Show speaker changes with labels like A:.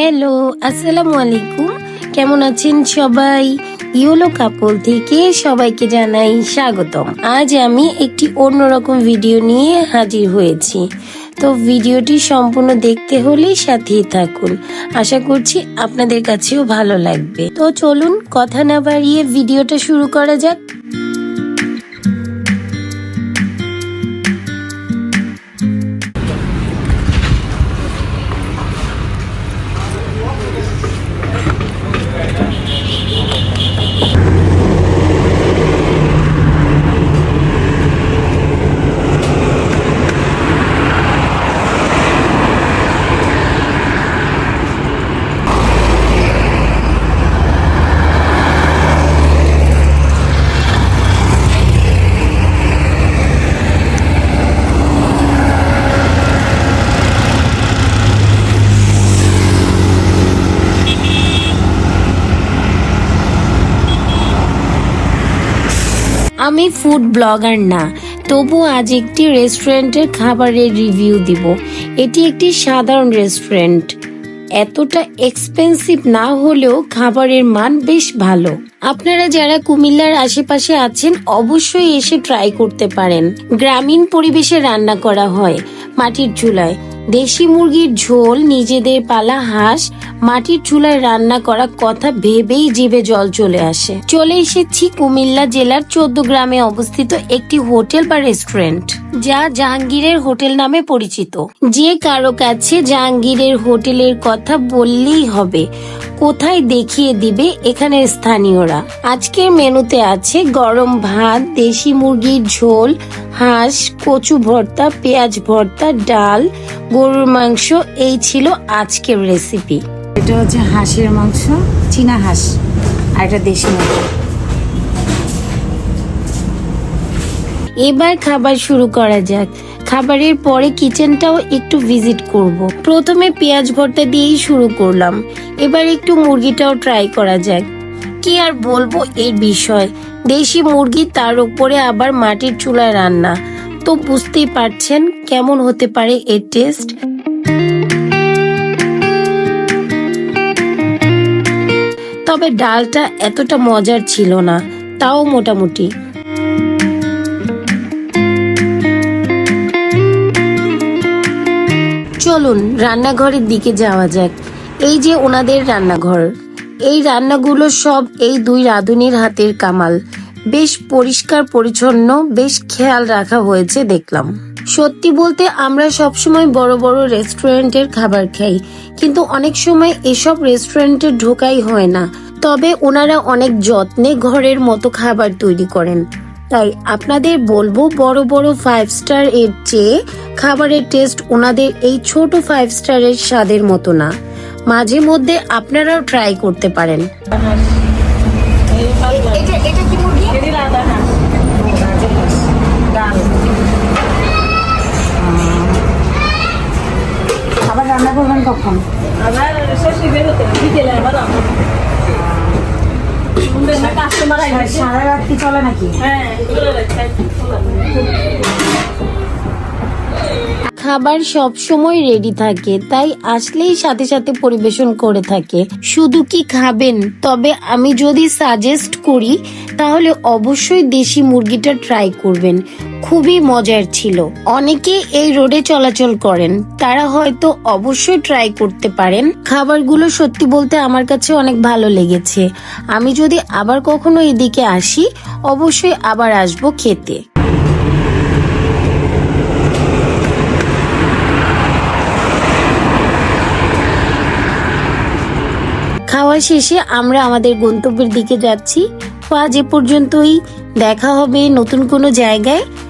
A: Hello আসসালামু আলাইকুম। কেমন আছেন সবাই? ইউলো কাপল থেকে সবাইকে জানাই স্বাগতম। আজ আমি একটি অন্যরকম ভিডিও নিয়ে হাজির হয়েছি। তো ভিডিওটি সম্পূর্ণ দেখতে হলে সাথেই থাকুন। আশা করছি আপনাদের কাছেও ভালো লাগবে। তো চলুন, কথা না বাড়িয়ে ভিডিওটা শুরু করা যাক। আমি ফুড ব্লগার না, তবু আজ একটি রেস্টুরেন্টের খাবারের রিভিউ দিব। এটি একটি সাধারণ রেস্টুরেন্ট এতটা এক্সপেন্সিভ না হলেও খাবারের মান বেশ ভালো। আপনারা যারা কুমিল্লার আশেপাশে আছেন, অবশ্যই এসে ট্রাই করতে পারেন। গ্রামীণ পরিবেশে রান্না করা হয় মাটির চুলায়। দেশি মুরগির ঝোল, নিজেদের পালা হাঁস, মাটির চুলায় রান্না করা কথা ভেবেই জিভে জল চলে আসে। চলে এসেছি কুমিল্লা জেলার চোদ্দ গ্রামে অবস্থিত একটি হোটেল বা রেস্টুরেন্ট, যা জাহাঙ্গীরের হোটেল নামে পরিচিত। যে কারও কাছে জাহাঙ্গীরের হোটেলের কথা বললেই হবে। কোথায় দেখিয়ে দিবে এখানের স্থানীয়রা? আজকের মেনুতে আছে গরম ভাত দেশি মুরগির ঝোল হাঁস কচু ভর্তা পেঁয়াজ ভর্তা ডাল গরুর মাংস। এই ছিল আজকের রেসিপি।
B: এটা হচ্ছে হাঁসের মাংস চীনা হাঁস আর এটা দেশি মুরগি।
A: এবার খাবার শুরু করা যাক। খাবারের পরে কিচেনটাও একটু ভিজিট করব। প্রথমে পেঁয়াজ ভর্তা দিয়েই শুরু করলাম। এবার একটু মুরগিটাও ট্রাই করা যাক। কি আর বলব এর বিষয়। দেশি মুরগি তার উপরে আবার মাটির চুলায় রান্না। তো বুঝতেই পারছেন কেমন হতে পারে এর টেস্ট। তবে ডালটা এতটা মজার ছিল না, তাও মোটামুটি। চলুন রান্নাঘরের দিকে যাওয়া যাক। এই যে ওনাদের রান্নাঘর। এই রান্নাগুলো সব এই দুই রাঁধুনির হাতের কামাল। বেশ পরিষ্কার, পরিচ্ছন্ন, বেশ খেয়াল রাখা হয়েছে দেখলাম। সত্যি বলতে আমরা সবসময় বড় বড় রেস্টুরেন্টের খাবার খাই, কিন্তু অনেক সময় এসব রেস্টুরেন্টে ঢোকাই হয় না। তবে ওনারা অনেক যত্নে ঘরের মতো খাবার তৈরি করেন। তাই আপনাদের বলব বড় বড় ফাইভ স্টার এর চেয়ে খাবারের টেস্ট ওনাদের এই ছোট ফাইভ স্টারের স্বাদের মতো না। মাঝে মধ্যে আপনারাও ট্রাই করতে পারেন।
B: এটা সারা রাত চলে নাকি?
C: হ্যাঁ
A: খাবার সব সময় রেডি থাকে তাই আসলেই সাথে সাথে পরিবেশন করে থাকে। শুধু কি খাবেন? তবে আমি যদি সাজেস্ট করি তাহলে অবশ্যই দেশি মুরগিটা ট্রাই করবেন। খুবই মজার ছিল। অনেকে এই রোডে চলাচল করেন। তারা হয়তো অবশ্যই ট্রাই করতে পারেন। খাবারগুলো সত্যি বলতে আমার কাছে অনেক ভালো লেগেছে। আমি যদি আবার কখনো এদিকে আসি, অবশ্যই আবার আসব খেতে। খাওয়া শেষে আমরা আমাদের গন্তব্যের দিকে যাচ্ছি। তো আজ পর্যন্তই। দেখা হবে নতুন কোনো জায়গায়।